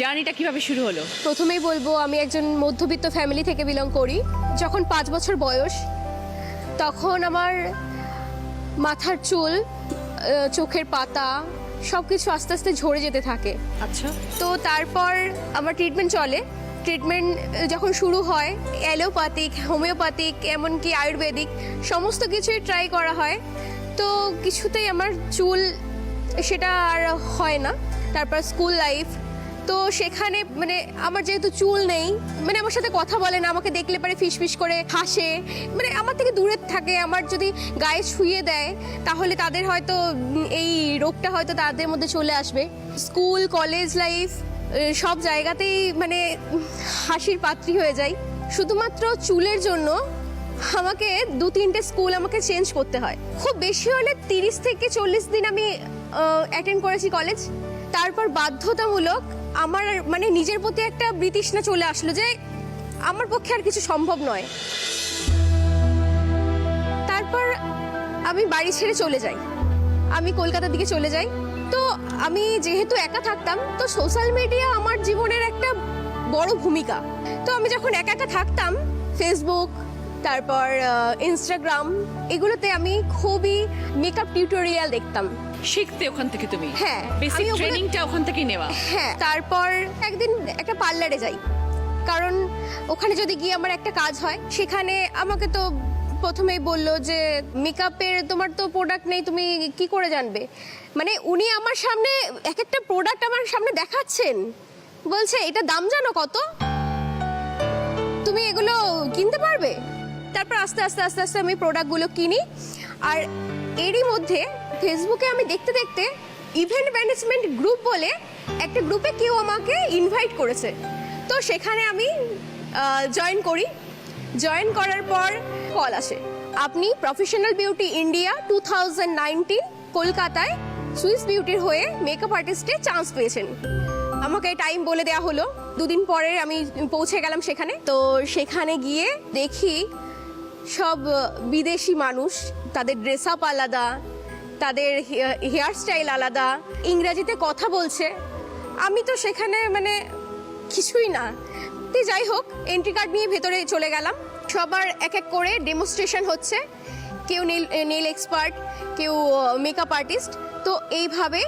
জার্নিটা কীভাবে শুরু হলো? প্রথমেই বলব আমি একজন মধ্যবিত্ত ফ্যামিলি থেকে বিলং করি। যখন পাঁচ বছর বয়স তখন আমার মাথার চুল চোখের পাতা সব কিছু আস্তে আস্তে ঝরে যেতে থাকে। আচ্ছা। তো তারপর আমার ট্রিটমেন্ট চলে। ট্রিটমেন্ট যখন শুরু হয় অ্যালোপ্যাথিক হোমিওপ্যাথিক এমনকি আয়ুর্বেদিক সমস্ত কিছুই ট্রাই করা হয়। তো কিছুতেই আমার চুল সেটা আর হয় না। তারপর স্কুল লাইফ তো সেখানে মানে আমার যেহেতু চুল নেই মানে আমার সাথে কথা বলে না, আমাকে দেখলে পারে ফিস ফিস করে হাসে মানে আমার থেকে দূরে থাকে, আমার যদি গায়ে ছুঁয়ে দেয়, তাহলে তাদের হয়তো এই রোগটা হয়তো তাদের মধ্যে চলে আসবে। স্কুল, কলেজ লাইফ সব জায়গাতেই মানে হাসির পাত্রী হয়ে যায় শুধুমাত্র চুলের জন্য আমাকে দু তিনটে স্কুল আমাকে চেঞ্জ করতে হয়। খুব বেশি হলে তিরিশ থেকে চল্লিশ দিন আমি অ্যাটেন্ড করেছি কলেজ। তারপর বাধ্যতামূলক আমার মানে নিজের প্রতি একটা বিতৃষ্ণা চলে আসলো যে আমার পক্ষে আর কিছু সম্ভব নয়। তারপর আমি বাড়ি ছেড়ে চলে যাই। আমি কলকাতার দিকে চলে যাই। তো আমি যেহেতু একা থাকতাম, তো সোশ্যাল মিডিয়া আমার জীবনের একটা বড় ভূমিকা। তো আমি যখন একা একা থাকতাম ফেসবুক তারপর ইনস্টাগ্রাম এগুলোতে আমি খুবই মেকআপ টিউটোরিয়াল দেখতাম। শিখতে ওখান থেকে তুমি? হ্যাঁ, বেসিক ট্রেনিংটা ওখান থেকে নেওয়া। হ্যাঁ তারপর একদিন একটা পার্লারে যাই। কারণ ওখানে যদি গিয়ে আমার একটা কাজ হয় সেখানে আমাকে তো প্রথমেই বলল যে মেকআপের তোমার তো প্রোডাক্ট নেই তুমি কি করে জানবে? মানে উনি আমার সামনে এক একটা প্রোডাক্ট আমার সামনে দেখাচ্ছেন। বলছে এটা দাম জানো কত? তুমি এগুলো কিনতে পারবে? তারপর আস্তে আস্তে আস্তে আস্তে আমি প্রোডাক্টগুলো কিনি। আর এরই মধ্যে ফেসবুকে আমি দেখতে দেখতে ইভেন্ট ম্যানেজমেন্ট গ্রুপ বলে একটা গ্রুপে কেউ আমাকে ইনভাইট করেছে। তো সেখানে আমি জয়েন করি। জয়েন করার পর কল আসে। আপনি প্রফেশনাল বিউটি ইন্ডিয়া টু কলকাতায় সুইস বিউটির হয়ে মেকআপ আর্টিস্টে চান্স পেয়েছেন। আমাকে টাইম বলে দেওয়া হলো। দুদিন পরে আমি পৌঁছে গেলাম সেখানে। তো সেখানে গিয়ে দেখি সব বিদেশি মানুষ, তাদের ড্রেস আপ আলাদা তাদের হেয়ার স্টাইল আলাদা, ইংরাজিতে কথা বলছে। আমি তো সেখানে মানে কিছুই না। তো যাই হোক এন্ট্রি কার্ড নিয়ে ভেতরে চলে গেলাম। সবার এক এক করে ডেমনস্ট্রেশন হচ্ছে। কেউ নীল নেল এক্সপার্ট কেউ মেকআপ আর্টিস্ট তো এইভাবে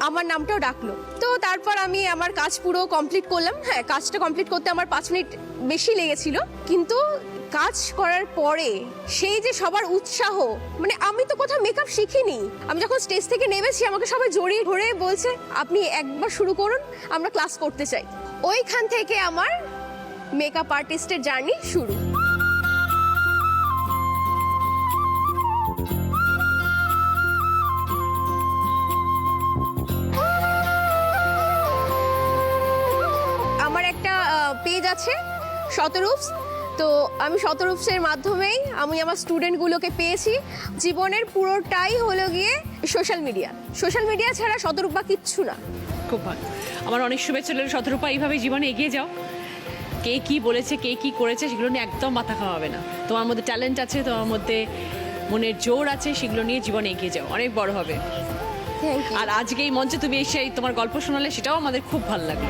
আমার নামটাও ডাকলো। তো তারপর আমি আমার কাজ পুরো কমপ্লিট করলাম। হ্যাঁ কাজটা কমপ্লিট করতে আমার পাঁচ মিনিট বেশি লেগেছিল। কিন্তু কাজ করার পরে সেই যে সবার উৎসাহ মানে আমি তো কোথাও মেকআপ শিখিনি। আমি যখন স্টেজ থেকে নেমেছি, আমাকে সবাই জড়িয়ে ধরে বলছে, আপনি একবার শুরু করুন, আমরা ক্লাস করতে চাই। ওইখান থেকে আমার মেকআপ আর্টিস্টের জার্নি শুরু। পেজ আছে শতরূপস। তো আমি শতরূপসের মাধ্যমেই আমি আমার স্টুডেন্টগুলোকে পেয়েছি। জীবনের পুরোটাই হলো গিয়ে সোশ্যাল মিডিয়া। সোশ্যাল মিডিয়া ছাড়া শতরূপা কিচ্ছু না। খুব ভালো। আমার অনেক শুভেচ্ছা রইল শতরূপা এইভাবে জীবনে এগিয়ে যাও। কে কি বলেছে কে কি করেছে সেগুলো নিয়ে একদম মাথা খাওয়া হবে না। তোমার মধ্যে ট্যালেন্ট আছে তোমার মধ্যে মনের জোর আছে সেগুলো নিয়ে জীবনে এগিয়ে যাও। অনেক বড় হবে। আর আজকে এই মঞ্চে তুমি এসে এই তোমার গল্প শোনালে সেটাও আমাদের খুব ভালো লাগল।